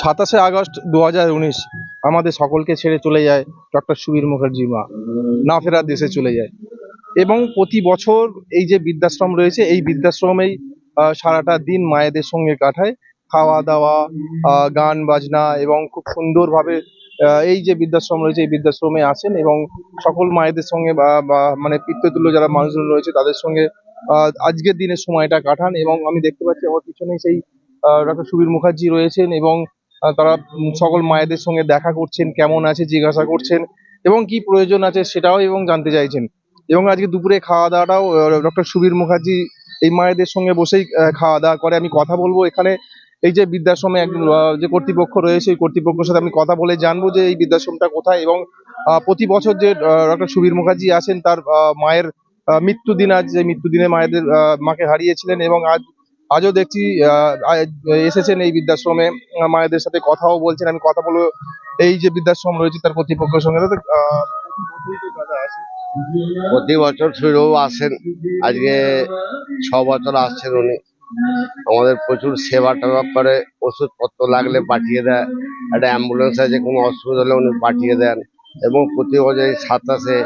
সাতাশে আগস্ট দু হাজার উনিশ আমাদের সকলকে ছেড়ে চলে যায় ডক্টর সুবীর মুখার্জি মা। না ফেরার দেশে চলে যায়। এবং প্রতি বছর এই যে বৃদ্ধাশ্রম রয়েছে, এই বৃদ্ধাশ্রমেই সারাটা দিন মায়েদের সঙ্গে কাটায়। খাওয়া দাওয়া গান বাজনা এবং খুব সুন্দরভাবে এই যে বৃদ্ধাশ্রম রয়েছে, এই বৃদ্ধাশ্রমে আসেন এবং সকল মায়েদের সঙ্গে বা মানে পিতৃতুল্য যারা মানুষজন রয়েছে তাদের সঙ্গে আজকের দিনের সময়টা কাটান এবং আমি দেখতে পাচ্ছি আমার পিছনে সেই ডক্টর সুবীর মুখার্জি রয়েছেন এবং তারা সকল মায়েদের সঙ্গে দেখা করছেন, কেমন আছে, জিজ্ঞাসা করছেন এবং কি প্রয়োজন আছে সেটাও এবং জানতে চাইছেন। এবং আজকে দুপুরে খাওয়া দাওয়াটাও ডক্টর সুবীর মুখার্জি এই মায়েদের সঙ্গে বসেই খাওয়া দাওয়া করে। আমি কথা বলব এখানে, এই যে বৃদ্ধাশ্রমে একজন যে কর্তৃপক্ষ রয়েছে এই কর্তৃপক্ষের সাথে আমি কথা বলে জানব যে এই বৃদ্ধাশ্রমটা কোথায় এবং প্রতি বছর যে ডক্টর সুবীর মুখার্জি আসেন, তার মায়ের মৃত্যুদিন, আজ যে মৃত্যুদিনে মায়েদের মাকে হারিয়েছিলেন এবং আজ আজও দেখছি এসেছেন এই বৃদ্ধাশ্রমে মায়েদের সাথে কথাও বলছেন, আমি কথা বলব, এই যে বৃদ্ধাশ্রম রয়েছে তার কর্তৃপক্ষের সঙ্গে প্রতি বছর ফিরেও আসেন, আজকে ছ বছর আসছেন উনি। আমাদের প্রচুর সেবা টেবা করে, ওষুধপত্র লাগলে পাঠিয়ে দেয়, একটা অ্যাম্বুলেন্স আছে, কোনো অসুবিধা হলে উনি পাঠিয়ে দেন। এবং প্রতি বছর সাতাশে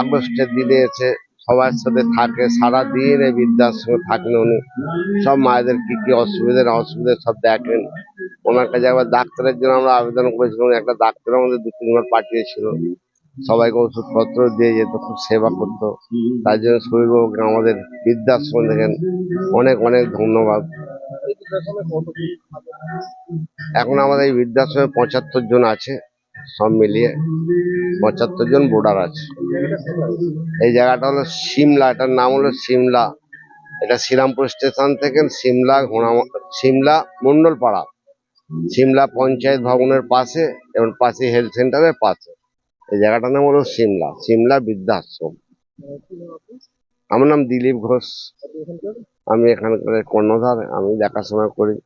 আগস্টের দিনে এসে সবার সাথে থাকে সারা দিন এই বৃদ্ধাশ্রমে থাকেন উনি। সব মায়েদের কি কি অসুবিধা, না অসুবিধা সব দেখেন। ওনার কাছে একবার ডাক্তারের জন্য আমরা আবেদন করেছিলাম একটা ডাক্তার আমাদের দু তিনবার পাঠিয়েছিল। সবাইকে ওষুধপত্র দিয়ে যেত, খুব সেবা করতো। তার জন্য শরীরবাবুকে আমাদের বৃদ্ধাশ্রম দেখেন অনেক অনেক ধন্যবাদ। এখন আমাদের এই বৃদ্ধাশ্রমে পঁচাত্তর জন আছে। সব মিলিয়ে পঁচাত্তর জন বোর্ডার আছে। এই জায়গাটা হলো সিমলা, এটার নাম হলো সিমলা। এটা শ্রীরামপুর স্টেশন থেকে সিমলা, ঘোড়া, সিমলা, মন্ডলপাড়া। সিমলা পঞ্চায়েত ভবনের পাশে এবং পাশে হেলথ সেন্টারের পাশে। এই জায়গাটার নাম হলো সিমলা সিমলা বৃদ্ধাশ্রম। আমার নাম দিলীপ ঘোষ। আমি এখানকার কর্ণধার, আমি দেখাশোনা করি।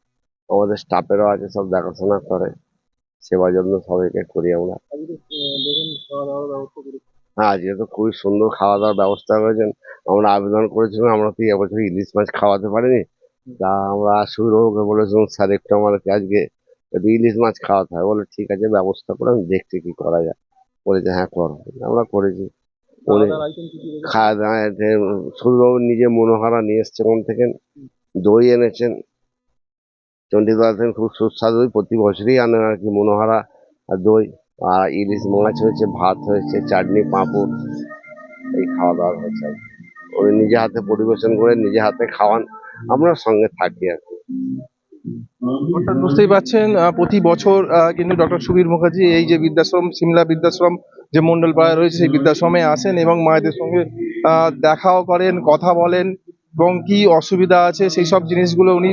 আমাদের স্টাফেরও আছে, সব দেখাশোনা করে। সেবা যত্ন সবাইকে করি আমরা। হ্যাঁ আজকে তো খুবই সুন্দর খাওয়া দাওয়ার ব্যবস্থা করেছেন। আমরা আবেদন করেছিলাম আমরা তো এবছর ইলিশ মাছ খাওয়াতে পারিনি। তা আমরা সুরবাবুকে বলেছিলাম স্যার একটু আমাদেরকে আজকে একটু ইলিশ মাছ খাওয়াতে হবে বলে ঠিক আছে ব্যবস্থা করে আমি দেখছি কি করা যায়। বলেছে হ্যাঁ করো। আমরা করেছি। খাওয়া দাওয়া সুরবাবু নিজে মনোহারা নিয়ে এসছে ওখান থেকে দই এনেছেন। চণ্ডীদাস খুব সুস্বাদু প্রতি বছরই আনেন আর কি মনোহারা দই আর ইলিশ মাছ হয়েছে ভাত হয়েছে চাটনি পাঁপড় এই খাওয়া দাওয়া হয়েছে। উনি নিজে হাতে পরিবেশন করে নিজে হাতে খাওয়ান আমরা সঙ্গে থাকি আর কি বুঝতেই পারছেন আহ, প্রতি বছর কিন্তু ডক্টর সুবীর মুখার্জি এই যে বৃদ্ধাশ্রম সিমলা বৃদ্ধাশ্রম যে মন্ডলপাড়ায় রয়েছে সেই বৃদ্ধাশ্রমে আসেন এবং মায়েদের সঙ্গে দেখাও করেন কথা বলেন এবং কি অসুবিধা আছে, সেই সব জিনিসগুলো উনি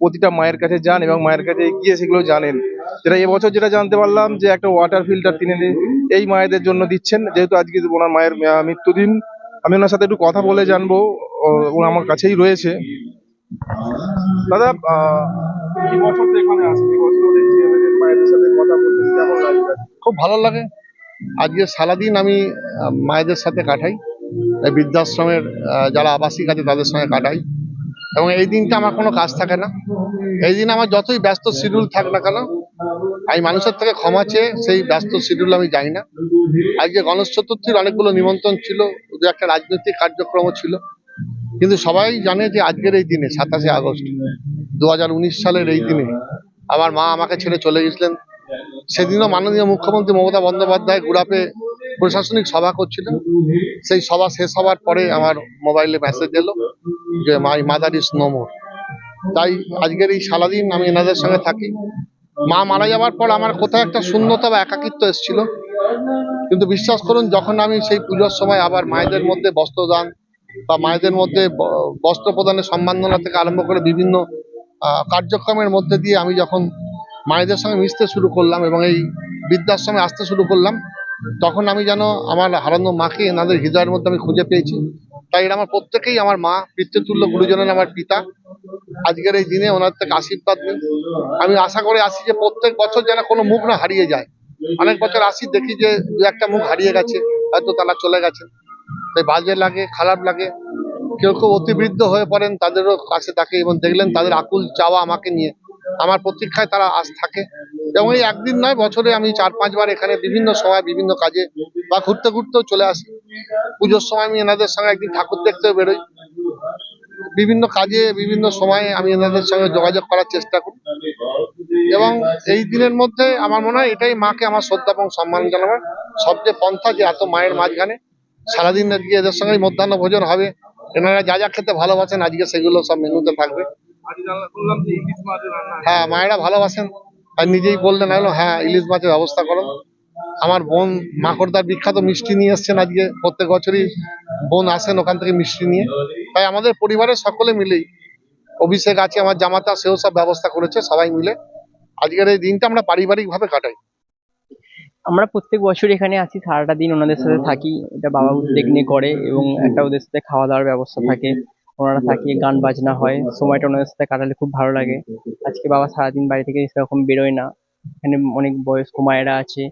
প্রতিটা মায়ের কাছে যান এবং মায়ের কাছে গিয়ে সেগুলো জানেন। যেটা এবছর যেটা জানতে পারলাম যে একটা ওয়াটার ফিল্টার তিনি এই মায়েদের জন্য দিচ্ছেন। যেহেতু আজকে ওনার মায়ের মৃত্যুদিন, আমি ওনার সাথে একটু কথা বলে জানব, ও আমার কাছেই রয়েছে। দাদা খুব ভালো লাগে। আজকে সারাদিন আমি মায়েদের সাথে কাটাই। এই বৃদ্ধাশ্রমের যারা আবাসিক আছে তাদের সঙ্গে কাটাই। এবং এই দিনটা আমার কোনো কাজ থাকে না। এই দিন আমার যতই ব্যস্ত শিডিউল থাক না কেন, আমি মানুষের থেকে ক্ষমা চেয়ে সেই ব্যস্ত শিডিউল আমি যাই না। আজকে গণেশ চতুর্থীর অনেকগুলো নিমন্ত্রণ ছিল, দু একটা রাজনৈতিক কার্যক্রমও ছিল। কিন্তু সবাই জানে যে আজকের এই দিনে, সাতাশে আগস্ট দু হাজার উনিশ সালের এই দিনে আমার মা আমাকে ছেড়ে চলে গেছিলেন। সেদিনও মাননীয় মুখ্যমন্ত্রী মমতা বন্দ্যোপাধ্যায় গুড়াপে প্রশাসনিক সভা করছিলেন সেই সভা শেষ হওয়ার পরে আমার মোবাইলে মেসেজ এলো যে, my mother is no more. তাই আজকের এই সারাদিন আমি এনাদের সঙ্গে থাকি। মা মারা যাওয়ার পর আমার কোথাও একটা শূন্যতা বা একাকিত্ব এসেছিল। কিন্তু বিশ্বাস করুন, যখন আমি সেই পুজোর সময় আবার মায়েদের মধ্যে বস্ত্রদান বা মায়েদের মধ্যে বস্ত্র প্রদানের সম্মাননা থেকে আরম্ভ করে বিভিন্ন কার্যক্রমের মধ্যে দিয়ে আমি যখন মায়েদের সঙ্গে মিশতে শুরু করলাম এবং এই বৃদ্ধাশ্রমে আসতে শুরু করলাম তখন আমি যেন আমার হারানো মাকে এনাদের হৃদয়ের মধ্যে আমি খুঁজে পেয়েছি। তাই এরা আমার প্রত্যেকেই আমার মা, পিতৃতুল্য গুরুজনের আমার পিতা। আজকের এই দিনে ওনার থেকে আশীর্বাদ নিই আমি আশা করে আসি যে প্রত্যেক বছর যেন কোনো মুখ না হারিয়ে যায়। অনেক বছর আসি, দেখি যে দু একটা মুখ হারিয়ে গেছে, হয়তো তারা চলে গেছে। তাই বাজে লাগে, খারাপ লাগে। কেউ কেউ অতিবৃদ্ধ হয়ে পড়েন, তাদেরও কাছে থাকে এবং দেখলেন তাদের আকুল চাওয়া আমাকে নিয়ে। আমার প্রতীক্ষায় তারা আজ থাকে। এবং এই একদিন নয় বছরে আমি চার পাঁচবার এখানে বিভিন্ন সময় বিভিন্ন কাজে বা ঘুরতে ঘুরতেও চলে আসি। পুজোর সময় আমি এনাদের সঙ্গে একদিন ঠাকুর দেখতেও বেরোই। বিভিন্ন কাজে বিভিন্ন সময়ে আমি এনাদের সঙ্গে যোগাযোগ করার চেষ্টা করি। এবং এই দিনের মধ্যে আমার মনে হয় এটাই মাকে আমার শ্রদ্ধা এবং সম্মান জানাবার সবচেয়ে পন্থা যে এত মায়ের মাঝখানে সারাদিন আজকে এদের সঙ্গে মধ্যাহ্ন ভোজন হবে। এনারা যা যা খেতে ভালোবাসেন আজকে সেগুলো সব মেনুতে থাকবে। হ্যাঁ মায়েরা ভালোবাসেন। আর নিজেই বললেন হলো হ্যাঁ ইলিশ মাছের ব্যবস্থা করো। আমার বোন মাকড়দার বিখ্যাত মিষ্টি নিয়ে এসছেন আজকে প্রত্যেক বছরই। বোন আসেন ওখান থেকে মিষ্টি নিয়ে। তাই আমাদের পরিবারের সকলে মিলেই অভিষেক আছে, আমার জামাতা, সেও সব ব্যবস্থা করেছে, সবাই মিলে। আজকের এই দিনটা আমরা পারিবারিক ভাবে কাটাই। আমরা প্রত্যেক বছর এখানে আছি সারাটা দিন ওনাদের সাথে থাকি। এটা বাবা উদ্যোগ নিয়ে করে এবং একটা ওদের সাথে খাওয়া দাওয়ার ব্যবস্থা থাকে। ওনারা থাকে গান বাজনা হয় সময়টা ওনাদের সাথে কাটালে খুব ভালো লাগে। আজকে বাবা সারাদিন বাড়ি থেকে সেরকম বেরোয় না। এখানে অনেক বয়স্ক মায়েরা আছে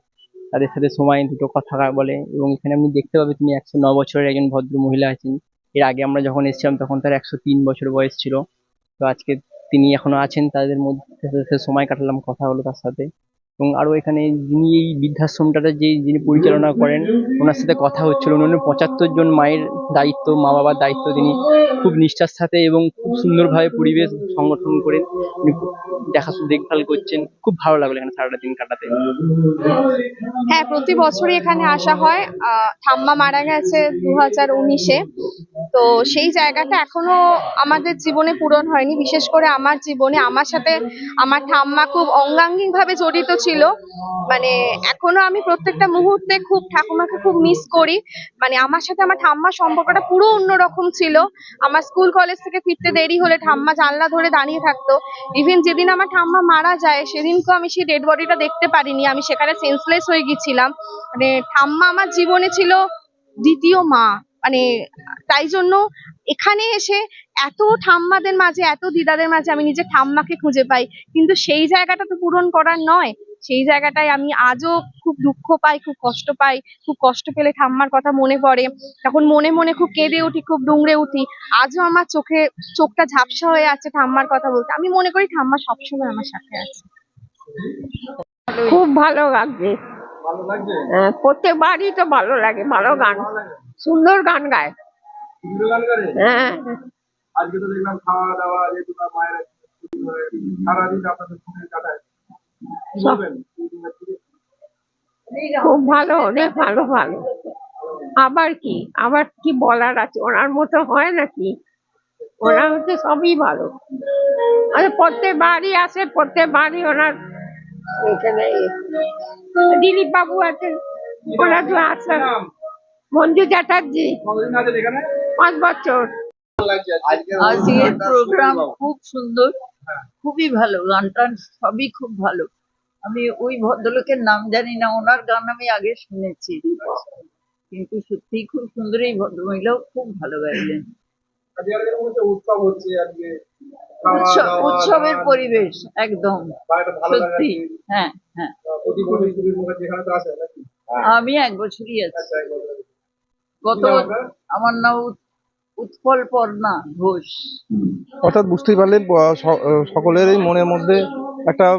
তাদের সাথে সময় দুটো কথা বলে এবং এখানে আপনি দেখতে পাবে তিনি একশো ন বছরের একজন ভদ্র মহিলা আছেন। এর আগে আমরা যখন এসেছিলাম তখন তার একশো তিন বছর বয়স ছিল। তো আজকে তিনি এখনও আছেন তাদের মধ্যে সময় কাটালাম কথা হলো তার সাথে। এবং আরও এখানে যিনি এই বৃদ্ধাশ্রমটাতে যে যিনি পরিচালনা করেন, ওনার সাথে কথা হচ্ছিল। উনি পঁচাত্তর জন মায়ের দায়িত্ব, মা বাবার দায়িত্ব। তিনি খুব নিষ্ঠার সাথে এবং খুব সুন্দরভাবে পরিবেশ সংগঠন করে দেখা দেখভাল করছেন। খুব ভালো লাগল এখানে সারাটা দিন কাটাতে। হ্যাঁ প্রতি বছরই এখানে আসা হয়। ঠাম্মা মারা গেছে দু হাজার উনিশে। তো সেই জায়গাটা এখনও আমাদের জীবনে পূরণ হয়নি। বিশেষ করে আমার জীবনে, আমার সাথে আমার ঠাম্মা খুব অঙ্গাঙ্গিক ভাবে জড়িত ছিল। মানে এখনও আমি প্রত্যেকটা মুহূর্তে খুব ঠাকুমাকে খুব মিস করি। মানে আমার সাথে আমার ঠাম্মার সম্পর্কটা পুরো অন্যরকম ছিল। আমার স্কুল কলেজ থেকে ফিরতে দেরি হলে ঠাম্মা জানলা ধরে দাঁড়িয়ে থাকতো। ইভেন যেদিন আমার ঠাম্মা মারা যায়, সেদিনকেও আমি সেই ডেড বডিটা দেখতে পারিনি। আমি সেখানে সেন্সলেস হয়ে গেছিলাম মানে ঠাম্মা আমার জীবনে ছিল দ্বিতীয় মা। মানে তাই জন্য এখানে এসে এত ঠাম্মাদের মাঝে, এত দিদাদের মাঝে আমি নিজের ঠাম্মাকে খুঁজে পাই। কিন্তু সেই জায়গাটা তো পূরণ করার নয়। সেই জায়গাটায় আমি আজও খুব দুঃখ পাই খুব কষ্ট পাই খুব কষ্ট পেলে ঠাম্মার কথা মনে পড়ে। তখন মনে মনে খুব কেঁদে উঠি খুব ডুংরে উঠি। আজও আমার চোখে চোখটা ঝাপসা হয়ে আছে ঠাম্মার কথা বলতে। আমি মনে করি ঠাম্মা সবসময় আমার সাথে আছে। খুব ভালো লাগছে। হ্যাঁ, প্রত্যেকবারই তো ভালো লাগে ভালো গান। সুন্দর গান গায়। হ্যাঁ। আজকে তো দেখলাম খাওয়া দাওয়া মায়ের সারাদিন আপনাদের সঙ্গে কাটায় কি বলবেন এই দিনের ছুটি? খুব ভালো, অনেক ভালো ভালো। আবার কি? আবার কি বলার আছে? ওনার মতো হয় নাকি? ওনার হচ্ছে সবই ভালো। আর প্রত্যেক বাড়ি আসে প্রত্যেক বাড়ি ওনার দিলীপ বাবু আছেন ওনার তো আসেন মঞ্জু চ্যাটার্জি আছেন পাঁচ বছর। আজকের প্রোগ্রাম খুব সুন্দর, খুবই ভালো গান টান সবই খুব ভালো। আমি ওই ভদ্রলোকের নাম জানি না, ওনার গান আমি আগে শুনেছি। কিন্তু সত্যি খুব সুন্দর এই ভদ্রমহিলাও খুব ভালো গাইলেন উৎসবের পরিবেশ, একদম। সত্যি হ্যাঁ হ্যাঁ। আমি এক বছরই আছি। গত? আমার নাম উৎ- উৎপল পর্ণা ঘোষ। অর্থাৎ বুঝতেই পারলেন সকলেরই মনের মধ্যে একটা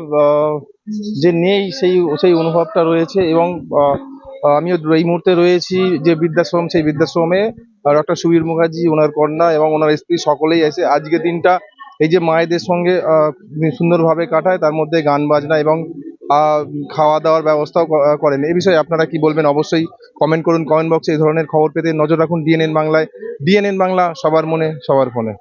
যে নেই সেই সেই অনুভবটা রয়েছে এবং আমিও এই মুহূর্তে রয়েছি যে বৃদ্ধাশ্রম, সেই বৃদ্ধাশ্রমে ডক্টর সুবীর মুখার্জি, ওনার কন্যা এবং ওনার স্ত্রী সকলেই এসে আজকে দিনটা এই যে মায়েদের সঙ্গে সুন্দরভাবে কাটায়, তার মধ্যে গান বাজনা এবং খাওয়া দাওয়ার ব্যবস্থাও করেন। এই বিষয়ে আপনারা কি বলবেন? অবশ্যই কমেন্ট করুন কমেন্ট বক্সে এই ধরনের খবর পেতে নজর রাখুন। ডিএনএন বাংলায় ডিএনএন বাংলা, সবার মনে, সবার ফোনে।